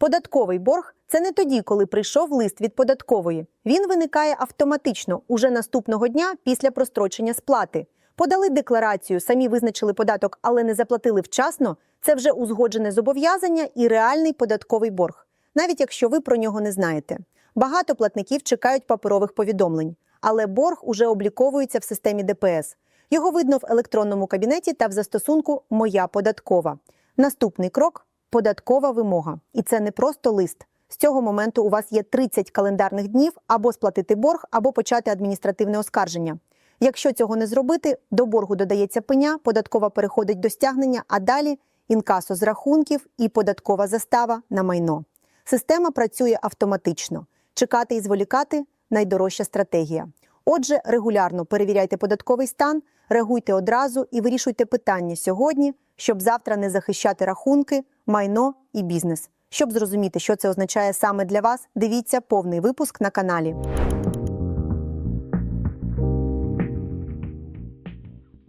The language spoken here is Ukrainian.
Податковий борг це не тоді, коли прийшов лист від податкової. Він виникає автоматично уже наступного дня після прострочення сплати. Подали декларацію, самі визначили податок, але не заплатили вчасно. Це вже узгоджене зобов'язання і реальний податковий борг, навіть якщо ви про нього не знаєте. Багато платників чекають паперових повідомлень, але борг уже обліковується в системі ДПС. Його видно в електронному кабінеті та в застосунку Моя податкова. Наступний крок податкова вимога. І це не просто лист. З цього моменту у вас є 30 календарних днів або сплатити борг, або почати адміністративне оскарження. Якщо цього не зробити, до боргу додається пеня, податкова переходить до стягнення, а далі інкасо з рахунків і податкова застава на майно. Система працює автоматично. Чекати і зволікати найдорожча стратегія. Отже, регулярно перевіряйте податковий стан, реагуйте одразу і вирішуйте питання сьогодні, щоб завтра не захищати рахунки, майно і бізнес. Щоб зрозуміти, що це означає саме для вас, дивіться повний випуск на каналі.